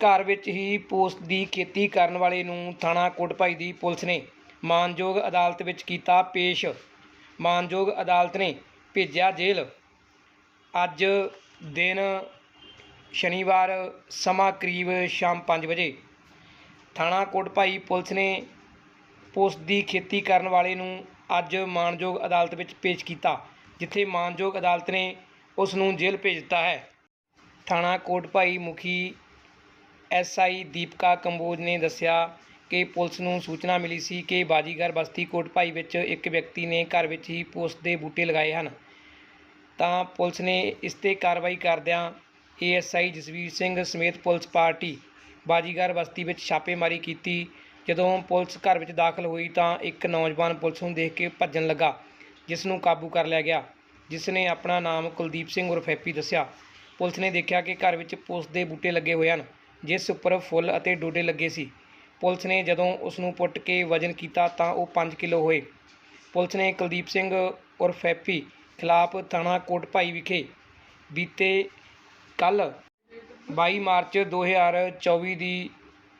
ਘਰ ਵਿੱਚ ਹੀ ਪੋਸਤ ਦੀ ਖੇਤੀ ਕਰਨ ਵਾਲੇ ਨੂੰ ਥਾਣਾ ਕੋਟਭਾਈ ਦੀ ਪੁਲਿਸ ਨੇ ਮਾਨਯੋਗ ਅਦਾਲਤ ਵਿੱਚ ਕੀਤਾ ਪੇਸ਼। ਮਾਨਯੋਗ ਅਦਾਲਤ ਨੇ ਭੇਜਿਆ ਜੇਲ੍ਹ। ਅੱਜ ਦਿਨ ਸ਼ਨੀਵਾਰ ਸਮਾਂ ਕਰੀਬ ਸ਼ਾਮ 5 ਵਜੇ। ਥਾਣਾ ਕੋਟਭਾਈ ਪੁਲਿਸ ਨੇ ਪੋਸਤ ਦੀ ਖੇਤੀ ਕਰਨ ਵਾਲੇ ਨੂੰ ਅੱਜ ਮਾਨਯੋਗ ਅਦਾਲਤ ਵਿੱਚ ਪੇਸ਼ ਕੀਤਾ, ਜਿੱਥੇ ਮਾਨਯੋਗ ਅਦਾਲਤ ਨੇ ਉਸ ਨੂੰ ਜੇਲ੍ਹ ਭੇਜ ਦਿੱਤਾ ਹੈ। ਥਾਣਾ ਕੋਟਭਾਈ ਮੁਖੀ ਐਸਆਈ ਦੀਪਕਾ ਕੰਬੋਜ ਨੇ ਦੱਸਿਆ ਕਿ ਪੁਲਿਸ ਨੂੰ ਸੂਚਨਾ ਮਿਲੀ ਸੀ ਕਿ ਬਾਜੀਗਰ ਬਸਤੀ ਕੋਟਭਾਈ ਵਿੱਚ ਇੱਕ ਵਿਅਕਤੀ ਨੇ ਘਰ ਵਿੱਚ ਹੀ ਪੋਸਤ ਦੇ ਬੂਟੇ ਲਗਾਏ ਹਨ। ਤਾਂ ਪੁਲਿਸ ਨੇ ਇਸ ਤੇ ਕਾਰਵਾਈ ਕਰਦਿਆਂ ਏਐਸਆਈ ਜਸਵੀਰ ਸਿੰਘ ਸਮੇਤ ਪੁਲਿਸ ਪਾਰਟੀ ਬਾਜੀਗਰ ਬਸਤੀ ਵਿੱਚ ਛਾਪੇਮਾਰੀ ਕੀਤੀ। ਜਦੋਂ ਪੁਲਿਸ ਘਰ ਵਿੱਚ ਦਾਖਲ ਹੋਈ ਤਾਂ ਇੱਕ ਨੌਜਵਾਨ ਪੁਲਿਸ ਨੂੰ ਦੇਖ ਕੇ ਭੱਜਣ ਲੱਗਾ, ਜਿਸ ਨੂੰ ਕਾਬੂ ਕਰ ਲਿਆ ਗਿਆ, ਜਿਸ ਨੇ ਆਪਣਾ ਨਾਮ ਕੁਲਦੀਪ ਸਿੰਘ ਉਰਫ ਹੈਪੀ ਦੱਸਿਆ। ਪੁਲਿਸ ਨੇ ਦੇਖਿਆ ਕਿ ਘਰ ਵਿੱਚ ਪੁਲਿਸ ਦੇ ਬੂਟੇ ਲੱਗੇ ਹੋਏ ਹਨ। ਜਿਸ ਉੱਪਰ ਫੁੱਲ ਅਤੇ ਡੋਡੇ ਲੱਗੇ ਸੀ। ਪੁਲਿਸ ਨੇ ਜਦੋਂ ਉਸ ਨੂੰ ਪੁੱਟ ਕੇ ਵਜ਼ਨ ਕੀਤਾ ਤਾਂ ਉਹ 5 ਕਿਲੋ ਹੋਏ। ਪੁਲਿਸ ਨੇ ਕੁਲਦੀਪ ਸਿੰਘ ਉਰਫ ਹੈਪੀ ਖਿਲਾਫ ਥਾਣਾ ਕੋਟਭਾਈ ਵਿਖੇ ਬੀਤੇ ਕੱਲ 22 ਮਾਰਚ 2024 ਦੀ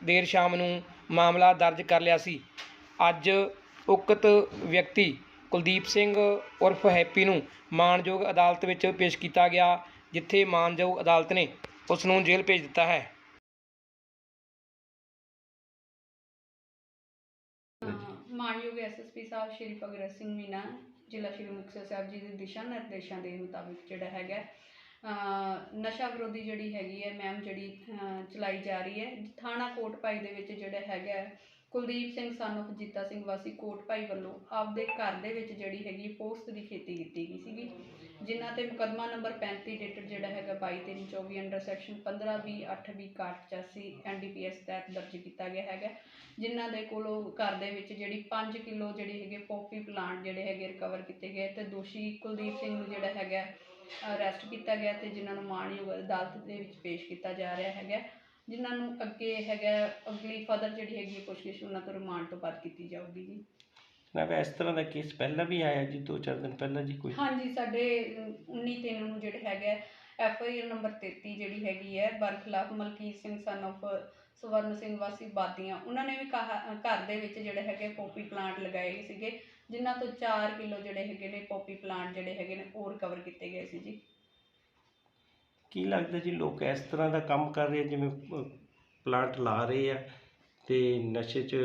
ਦੇਰ ਸ਼ਾਮ ਨੂੰ ਮਾਮਲਾ ਦਰਜ ਕਰ ਲਿਆ ਸੀ। ਅੱਜ ਉਕਤ ਵਿਅਕਤੀ ਕੁਲਦੀਪ ਸਿੰਘ ਉਰਫ ਹੈਪੀ ਨੂੰ ਮਾਨਯੋਗ ਅਦਾਲਤ ਵਿੱਚ ਪੇਸ਼ ਕੀਤਾ ਗਿਆ, ਜਿੱਥੇ ਮਾਨਯੋਗ ਅਦਾਲਤ ਨੇ ਉਸ ਨੂੰ ਜੇਲ੍ਹ ਭੇਜ ਦਿੱਤਾ ਹੈ। ਮਾਨਯੋਗ ਐਸਐਸਪੀ ਸਾਹਿਬ ਸ਼੍ਰੀ ਭਗਤ ਸਿੰਘ ਮੀਨਾ ਜ਼ਿਲ੍ਹਾ ਸ਼੍ਰੀ ਮੁਕਤਸਰ ਸਾਹਿਬ ਜੀ ਦੇ ਦਿਸ਼ਾ ਨਿਰਦੇਸ਼ਾਂ ਦੇ ਮੁਤਾਬਿਕ ਜਿਹੜਾ ਹੈਗਾ। ਨਸ਼ਾ ਵਿਰੋਧੀ ਜਿਹੜੀ ਹੈਗੀ ਹੈ ਮੈਮ ਜਿਹੜੀ ਚਲਾਈ ਜਾ ਰਹੀ ਹੈ। ਥਾਣਾ ਕੋਟਪਾਈ ਦੇ ਵਿੱਚ ਜਿਹੜਾ ਹੈਗਾ ਕੁਲਦੀਪ ਸਿੰਘ ਸਾਨੂੰ ਜੀਤਾ ਸਿੰਘ ਵਾਸੀ ਕੋਟ ਭਾਈ ਵੱਲੋਂ ਆਪਦੇ ਘਰ ਦੇ ਵਿੱਚ ਜਿਹੜੀ ਹੈਗੀ ਪੋਸਟ ਦੀ ਖੇਤੀ ਕੀਤੀ ਗਈ ਸੀਗੀ, ਜਿਨ੍ਹਾਂ ਤੇ ਮੁਕੱਦਮਾ ਨੰਬਰ 35 ਡੇਟਡ ਜਿਹੜਾ ਹੈਗਾ 22 under section 15 B 8 B 81 NDPS ਤਹਿਤ ਦਰਜ ਕੀਤਾ ਗਿਆ ਹੈਗਾ, ਜਿਨ੍ਹਾਂ ਦੇ ਕੋਲੋਂ ਘਰ ਦੇ ਵਿੱਚ ਜਿਹੜੀ 5 ਕਿਲੋ ਜਿਹੜੇ ਹੈਗੇ ਪੋਪੀ ਪਲਾਂਟ ਜਿਹੜੇ ਹੈਗੇ ਰਿਕਵਰ ਕੀਤੇ ਗਏ ਤੇ ਦੋਸ਼ੀ ਕੁਲਦੀਪ ਸਿੰਘ ਨੂੰ ਜਿਹੜਾ ਹੈਗਾ ਅਰੈਸਟ ਕੀਤਾ ਗਿਆ ਤੇ ਜਿਨ੍ਹਾਂ ਨੂੰ ਮਾਣਯੋਗ ਅਦਾਲਤ ਦੇ ਵਿੱਚ ਪੇਸ਼ ਕੀਤਾ ਜਾ ਰਿਹਾ ਹੈਗਾ। ਜਿਨ੍ਹਾਂ ਨੂੰ ਅੱਗੇ ਹੈਗਾ ਅਗਲੀ ਫਰਦਰ ਜਿਹੜੀ ਹੈਗੀ ਹੈ ਪੁੱਛਗਿੱਛ ਉਹਨਾਂ ਤੋਂ ਰਿਮਾਂਡ ਤੋਂ ਬਾਅਦ ਕੀਤੀ ਜਾਊਗੀ ਜੀ। ਨਾ ਇਸ ਤਰ੍ਹਾਂ ਦਾ ਕੇਸ ਪਹਿਲਾਂ ਵੀ ਆਇਆ ਜੀ ਦੋ ਚਾਰ ਦਿਨ ਪਹਿਲਾਂ ਜੀ ਕੋਈ? ਹਾਂਜੀ ਸਾਡੇ 19 ਤਿੰਨ ਨੂੰ ਜਿਹੜਾ ਹੈਗਾ ਐਫ ਆਈ ਆਰ ਨੰਬਰ 33 ਜਿਹੜੀ ਹੈਗੀ ਹੈ ਬਰਖਲਾਫ ਮਲਕੀਤ ਸਿੰਘ ਸਨ of ਸਵਰਨ ਸਿੰਘ ਵਾਸੀ ਬਾਦੀਆਂ ਉਹਨਾਂ ਨੇ ਵੀ ਘਰ ਦੇ ਵਿੱਚ ਜਿਹੜੇ ਹੈਗੇ ਪੋਪੀ ਪਲਾਂਟ ਲਗਾਏ ਸੀਗੇ ਜਿਨ੍ਹਾਂ ਤੋਂ 4 ਕਿਲੋ ਜਿਹੜੇ ਹੈਗੇ ਨੇ ਪੋਪੀ ਪਲਾਂਟ ਜਿਹੜੇ ਹੈਗੇ ਨੇ ਉਹ ਰਿਕਵਰ ਕੀਤੇ ਗਏ ਸੀ ਜੀ। ਕੀ ਲੱਗਦਾ ਜੀ ਲੋਕ ਇਸ ਤਰ੍ਹਾਂ ਦਾ ਕੰਮ ਕਰ ਰਹੇ ਆ, ਜਿਵੇਂ ਪਲਾਂਟ ਲਾ ਰਹੇ ਆ ਤੇ ਨਸ਼ੇ 'ਚ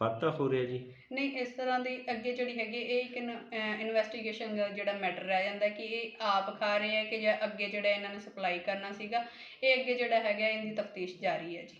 ਵਾਧਾ ਹੋ ਰਿਹਾ ਜੀ? ਨਹੀਂ, ਇਸ ਤਰ੍ਹਾਂ ਦੀ ਅੱਗੇ ਜਿਹੜੀ ਹੈਗੀ ਇਹ ਇੱਕ ਇਨਵੈਸਟੀਗੇਸ਼ਨ ਦਾ ਜਿਹੜਾ ਮੈਟਰ ਰਹਿ ਜਾਂਦਾ ਕਿ ਇਹ ਆਪ ਖਾ ਰਹੇ ਆ ਕਿ ਜਾਂ ਅੱਗੇ ਜਿਹੜਾ ਇਹਨਾਂ ਨੇ ਸਪਲਾਈ ਕਰਨਾ ਸੀਗਾ, ਇਹ ਅੱਗੇ ਜਿਹੜਾ ਹੈਗਾ ਇਹਦੀ ਤਫਤੀਸ਼ ਜਾਰੀ ਹੈ ਜੀ।